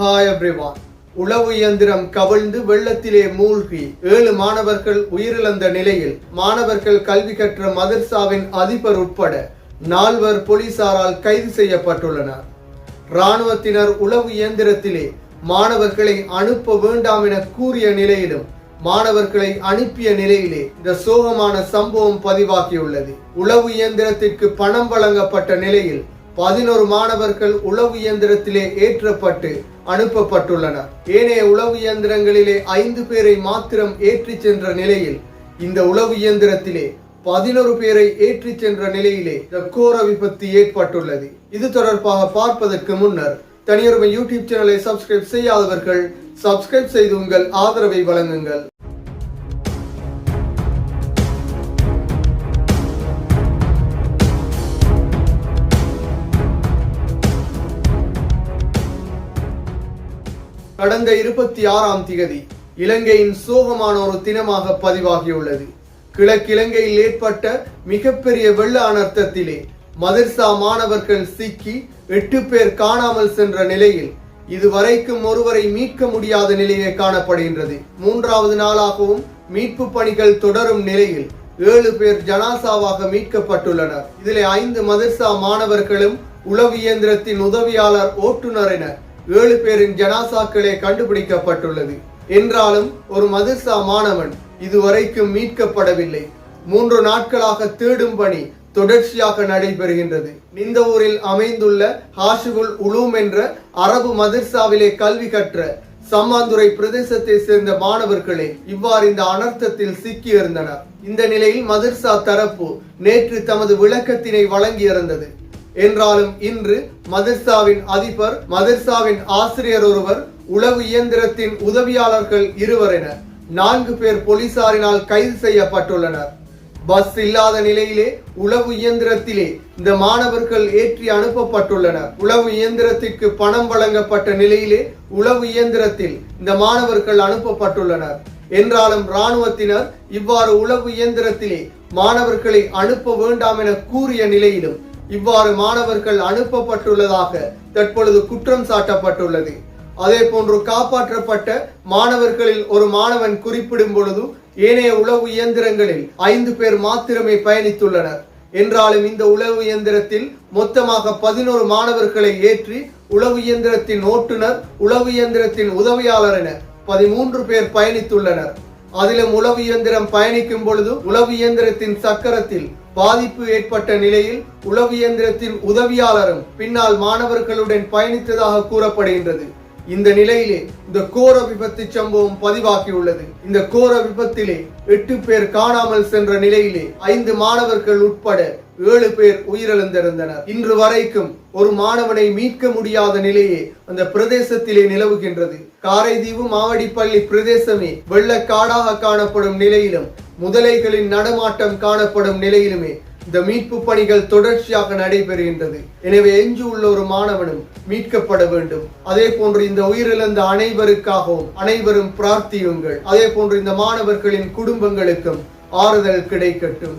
Hi everyone உளவு இயந்திரம் கவிழ்ந்து வெள்ளத்திலே மூழ்கி ஏழு மாணவர்கள் உயிரிழந்த நிலையில் மாணவர்கள் கல்வி கற்ற மதர்சாவின் அதிபர் உட்பட நால்வர் போலீசாரால் கைது செய்யப்பட்டுள்ளனர். இராணுவத்தினர் உளவு இயந்திரத்திலே மாணவர்களை அனுப்ப வேண்டாம் என கூறிய நிலையிலும் மாணவர்களை அனுப்பிய நிலையிலே இந்த சோகமான சம்பவம் பதிவாகியுள்ளது. உளவு இயந்திரத்திற்கு பணம் வழங்கப்பட்ட நிலையில் பதினோரு மாணவர்கள் உளவு இயந்திரத்திலே ஏற்றப்பட்டு அனுப்பப்பட்டுள்ளனர் ஏனைய உளவு இயந்திரங்களிலே ஐந்து பேரை மாத்திரம் ஏற்றிச் சென்ற நிலையில் இந்த உளவு இயந்திரத்திலே பதினோரு பேரை ஏற்றிச் சென்ற நிலையிலே கோர விபத்து ஏற்பட்டுள்ளது. இது தொடர்பாக பார்ப்பதற்கு முன்னர் தனியொருமை யூடியூப் சேனலை சப்ஸ்கிரைப் செய்யாதவர்கள் சப்ஸ்கிரைப் செய்து உங்கள் ஆதரவை வழங்குங்கள். கடந்த இருபத்தி ஆறாம் திகதி இலங்கையின் சோகமான ஒரு தினமாக பதிவாகியுள்ளது. கிழக்கிலங்கையில் ஏற்பட்ட மிகப்பெரிய வெள்ள அனர்த்தத்திலே மதர்சா மாணவர்கள் சிக்கி எட்டு பேர் காணாமல் சென்ற நிலையில் இதுவரைக்கும் ஒருவரை மீட்க முடியாத நிலையே காணப்படுகின்றது. மூன்றாவது நாளாகவும் மீட்பு பணிகள் தொடரும் நிலையில் ஏழு பேர் ஜனாசாவாக மீட்கப்பட்டுள்ளனர். இதிலே ஐந்து மதர்சா மாணவர்களும் உளவு இயந்திரத்தின் உதவியாளர் ஓட்டுநர் என ஏழு பேரின் ஜனாசாக்களே கண்டுபிடிக்கப்பட்டுள்ளது. என்றாலும் ஒரு மதர்சா மாணவன் இதுவரைக்கும் மீட்கப்படவில்லை. மூன்று நாட்களாக தேடும் பணி தொடர்ச்சியாக நடைபெறுகின்றது. இந்த ஊரில் அமைந்துள்ள ஹாஷிபுல் உலூம் என்ற அரபு மதர்சாவிலே கல்வி கற்ற சம்மாந்துறை பிரதேசத்தை சேர்ந்த மாணவர்களே இவ்வாறு இந்த அனர்த்தத்தில் சிக்கியிருந்தனர். இந்த நிலையில் மதர்சா தரப்பு நேற்று தமது விளக்கத்தினை வழங்கியிருந்தது. என்றாலும் இன்று மதர்சாவின் அதிபர் மதர்சாவின் ஆசிரியர் ஒருவர் உளவு இயந்திரத்தின் உதவியாளர்கள் இருவர் என நான்கு பேர் போலீசாரினால் கைது செய்யப்பட்டுள்ளனர். பஸ் இல்லாத நிலையிலே உளவு இயந்திரத்திலே இந்த மாணவர்கள் ஏற்றி அனுப்பப்பட்டுள்ளனர். உளவு இயந்திரத்திற்கு பணம் வழங்கப்பட்ட நிலையிலே உளவு இயந்திரத்தில் இந்த மாணவர்கள் அனுப்பப்பட்டுள்ளனர். என்றாலும் இராணுவத்தினர் இவ்வாறு உளவு இயந்திரத்திலே மாணவர்களை அனுப்ப வேண்டாம் என கூறிய நிலையிலும் இவ்வாறு மாணவர்கள் அனுப்பப்பட்டுள்ளதாக தற்பொழுது குற்றம் சாட்டப்பட்டுள்ளது. அதே போன்று காப்பாற்றப்பட்ட மாணவர்களில் ஒரு மாணவன் குறிப்பிடும் பொழுது ஏனைய உளவு இயந்திரங்களில் ஐந்து பேர் மாத்திரமே பயணித்துள்ளனர். என்றாலும் இந்த உளவு இயந்திரத்தில் மொத்தமாக பதினோரு மாணவர்களை ஏற்றி உளவு இயந்திரத்தின் ஓட்டுநர் உளவு இயந்திரத்தின் உதவியாளர் என பதிமூன்று பேர் பயணித்துள்ளனர். அதிலும் உளவு இயந்திரம் பயணிக்கும் பொழுது உளவு இயந்திரத்தின் சக்கரத்தில் பாதிப்பு ஏற்பட்ட நிலையில் உளவு இயந்திரத்தின் உதவியாளரும் பின்னால் மாணவர்களுடன் பயணித்ததாக கூறப்படுகின்றது. இந்த நிலையிலே இந்த கோர விபத்து சம்பவம் பதிவாகியுள்ளது. இந்த கோர விபத்திலே எட்டு பேர் காணாமல் சென்ற நிலையிலே ஐந்து மாணவர்கள் உட்பட ஏழு பேர் உயிரிழந்திருந்தனர். இன்று வரைக்கும் ஒரு மாணவனை மீட்க முடியாத நிலையே அந்த பிரதேசத்திலே நிலவுகின்றது. காரைதீவு மாவடிப்பள்ளி பிரதேசமே வெள்ளக்காடாக காணப்படும் நிலையிலும் முதலைகளின் நடமாட்டம் காணப்படும் நிலையிலுமே இந்த மீட்பு பணிகள் தொடர்ச்சியாக நடைபெறுகின்றது. எனவே எஞ்சு உள்ள ஒரு மாணவனும் மீட்கப்பட வேண்டும். அதே போன்று இந்த உயிரிழந்த அனைவருக்காகவும் அனைவரும் பிரார்த்தியுங்கள். அதே போன்று இந்த மாணவர்களின் குடும்பங்களுக்கும் ஆறுதல் கிடைக்கட்டும்.